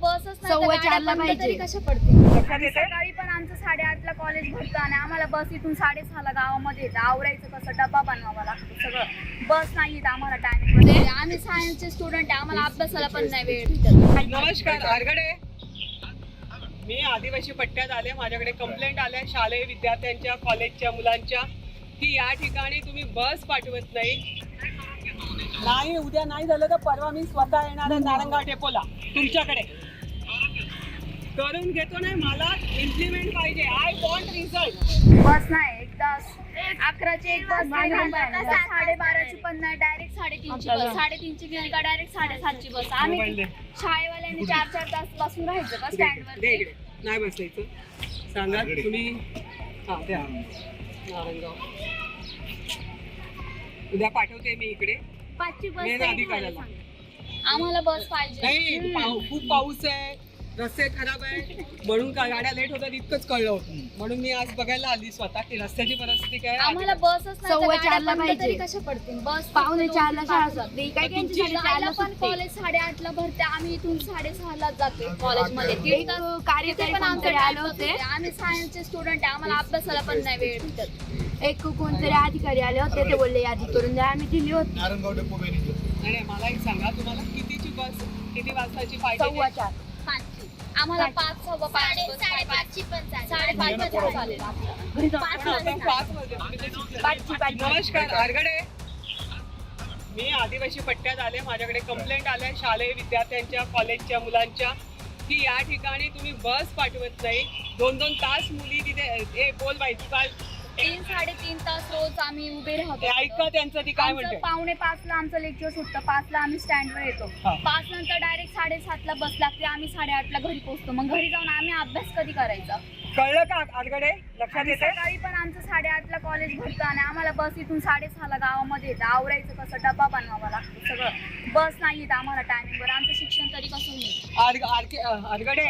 बसच नाही तर सव्वा चारला पाहिजे. कशा येतंय? सकाळी पण आमचं साडेआठला कॉलेज भरतं आणि आम्हाला बस इथून साडेसहाला गावामध्ये येतं. आवरायचं कसं? डबा बनवावा लागतो सगळं. बस नाही येत आम्हाला टायमिंग आम्ही सायन्सचे स्टुडंट आहे आम्हाला अभ्यासाला पण नाही वेळ भेटत. नमस्कार आरगडे. मी आदिवासी पट्ट्यात आले. माझ्याकडे कंप्लेंट आल्या शालेय विद्यार्थ्यांच्या कॉलेजच्या मुलांच्या. की या ठिकाणी तुम्ही बस पाठवत नाही. नाही उद्या नाही झालं तर परवा मी स्वतः येणार आहे नारंगाव डेपोला. तुमच्याकडे. करून घेतो नाही मला इम्प्लिमेंट पाहिजे. आय वॉन्ट रिझल्ट बस नाही एकदा अकराची एक नंबर साडेबाराची पण नाही डायरेक्ट साडेतीनची बस. साडेतीनची गेली का डायरेक्ट साडेसातची बस. आम्ही. शाळेवाल्यांनी चार चार तास बसून राहायचं का दे स्टँडवर नाही बसायचं. सांगा तुम्ही? हां द्या. नारंगाव. उद्या पाठवते मी इकडे. पाचची बस आम्हाला बस पाहिजे. नाही खूप पाऊस आहे. रस्ते खराब आहे म्हणून का गाड्या लेट होतात इतकंच कळलं होतं. म्हणून मी आज बघायला आली स्वतः की रस्त्याची परिस्थिती काय आहे. आम्हाला बसच नाही तर सव्वा गाड्या चारला बंद पाहिजे. तरी कशा पडतील? बस पावणे फक्त चारला शाळा सुटते. काही तुमची जायला पण कॉलेज साडेआठला भरते. आम्ही इथून साडेसहाला जातो कॉलेजमध्ये. दीड तास कार्यकारी तिथे पण आमचं कोणतरी आले होते. होते. आम्ही सायन्सचे स्टुडंट आहे. आम्हाला अभ्यासाला पण नाही वेळ भेटत. एक कोणतरी अधिकारी आले होते. ते बोलले यादी करून द्या. आम्ही दिली होती. नारंगाव डेपो मॅनेजर नाही नाही, मला एक सांगा. तुम्हाला कितीची बस किती वाजताची सव्वा पाहिजे चार. आम्हाला पाच सव्वा पाच साडेपाचची पण साडेपाच चालेल. आपल्याला. पाच. पाचची पाचची. नमस्कार आरगडे. मी आदिवासी पट्ट्यात आले. माझ्याकडे कंप्लेंट आल्या. शालेय विद्यार्थ्यांच्या कॉलेजच्या मुलांच्या. की या ठिकाणी तुम्ही बस पाठवत नाही. दोन दोन तास मुली तिथे ए बोल बाई तू साडेतीन तास रोज आम्ही उभे राहतो. ऐका त्यांचं ती काय म्हणते? पावणे पाचला आमचं लेक्चर सुटतं. पाचला आम्ही स्टँडवर येतो. पाच नंतर डायरेक्ट साडेसातला बस लागते. आम्ही साडेआठला घरी पोहोचतो. मग घरी जाऊन आम्ही अभ्यास कधी करायचा? कळलं का आरगडे लक्षात येते सकाळी पण आमचं साडेआठला कॉलेज भरतं आणि आम्हाला बस इथून साडेसहाला गावामध्ये येतं. आवरायचं कसं? डबा बनवावा लागतो सगळं. बस नाही येत आम्हाला टायमिंगवर आमचं शिक्षण तरी कसं होईल आरगडे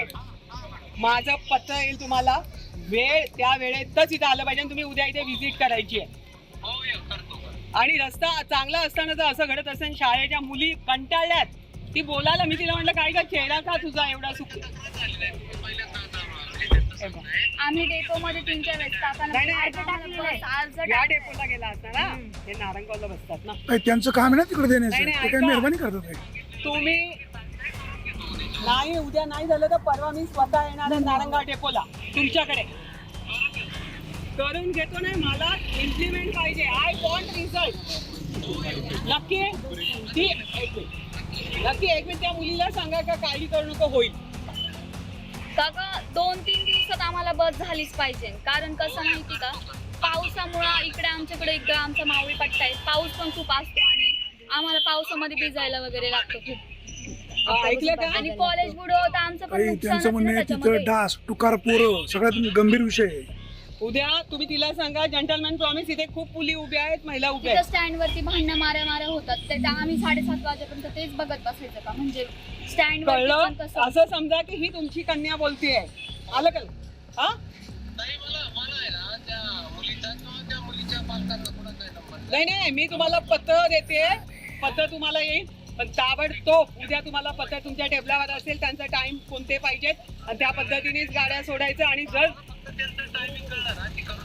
माझं पत्र येईल तुम्हाला. वेळ त्या वेळेतच इथं आलं पाहिजे आणि तुम्ही उद्या इथे व्हिजिट करायची आहे. आणि रस्ता चांगला असताना जर असं घडत असेल शाळेच्या मुली कंटाळल्यात ती बोलायला मी तिला म्हटलं काय का चेहरा का तुझा एवढा सुख. आम्ही डेपोमध्ये तीन चार वेळेस टाकायला नाही, या. डेपोला गेला असता ना हे नारंगावला बसतात ना. नाही, त्यांचं काम आहे ना तिकडे देण्याचं. नाही, ते काय ऐका. मेहरबानी करतात. तुम्ही नाही उद्या नाही झालं तर परवा मी स्वतः येणार आहे नारंगाव डेपोला तुमच्याकडे. करून घेतो नाही मला इम्प्लिमेंट पाहिजे. आय वॉन्ट रिझल्ट नक्की ती नक्की एक मिनिट त्या मुलीला सांगा का काळजी करू नको होईल. काका दोन तीन दिवसात आम्हाला बस झालीच पाहिजे. कारण कसं माहिती का पावसामुळं इकडे आमच्याकडे इकडे आमचा मावळी पट्टा आहे. पाऊस पण खूप असतो आणि आम्हाला पावसामध्ये भिजायला वगैरे लागतो खूप. ऐकलं का? आणि कॉलेज बुडवतं आमचं पण काही नुकसानच त्यांचं ना म्हणणं आहे तिथं त्याच्यामध्ये. डास टुकार पोरं सगळ्यात गंभीर विषय आहे. उद्या तुम्ही तिला सांगा जंटलमॅन प्रॉमिस इथे खूप मुली उभ्या आहेत महिला उभ्या तिथं आहेत. स्टँड वरती भांडणं माऱ्या माऱ्या होतात. ते त्या आम्ही साडेसात वाजेपर्यंत तेच बघत बसायचं का? म्हणजे स्टँड कळलं? असं समजा की ही तुमची कन्या बोलतीये. आलं का? हा? नाही नाही मी तुम्हाला पत्र देते. पत्र तुम्हाला येईल. पण ताबडतोब उद्या तुम्हाला पत्र तुमच्या टेबलावर असेल त्यांचा टाइम कोणते पाहिजेत? आणि त्या पद्धतीनेच गाड्या सोडायचं आणि जर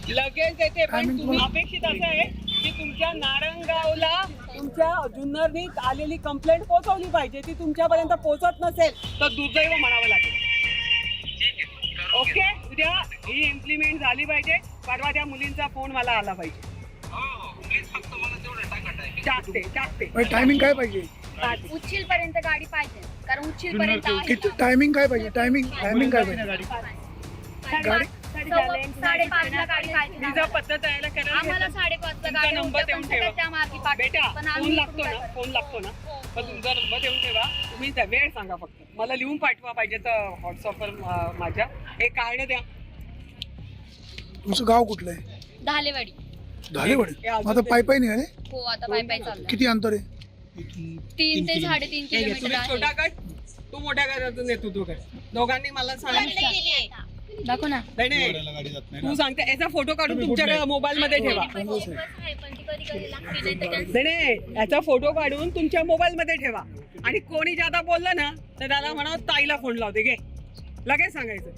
लगेच देते पण तुम्ही अपेक्षित असं आहे की तुमच्या नारंगावला तुमच्या जुन्नरनी आलेली कंप्लेंट पोहोचवली पाहिजे. ती तुमच्यापर्यंत पोहोचत नसेल तर दुर्दैव म्हणावं लागेल. ओके उद्या ही इम्प्लिमेंट झाली पाहिजे. परवा त्या मुलींचा फोन मला आला पाहिजे. टाकते टाकते टायमिंग काय पाहिजे? उच्चील पर्यंत गाडी पाहिजे. कारण उच्चील पर्यंत किती? टायमिंग काय पाहिजे? टायमिंग टायमिंग काय पाहिजे? गाडी साडेपाच ला गाडी पाहिजे. तिचा आम्हाला साडेपाच ला तुमचा गाडी नंबर देऊन ठेवा. त्या मार्गी बेटा फोन लागतो ना फोन लागतो ना. पण तुमचा नंबर देऊन ठेवा. तुम्ही वेळ सांगा फक्त. मला लिहून पाठवा पाहिजे तर व्हॉट्सअपवर माझ्या. एक कार्ड द्या. तुमचं गाव कुठलं आहे. धालेवाडी. धालेवाडी? हे आता ते- पाय पाय निघाले? हो आता पाय पाय चालू किती अंतर आहे? तीन ते साडेतीन घे, किलोमीटर तुम्ही छोटा आहे. गट तू मोठ्या गटाचं नेतृत्व कर दोघांनी मला सांगा. दाखव ना. नाही नाही. तू सांगते याचा फोटो काढून तुमच्या मोबाईल मध्ये ठेवा. नाही नाही याचा फोटो काढून तुमच्या मोबाईल मध्ये ठेवा. आणि कोणी ज्यादा बोललं ना तर त्याला म्हणा ताईला फोन लावते. घे. लगेच सांगायचं.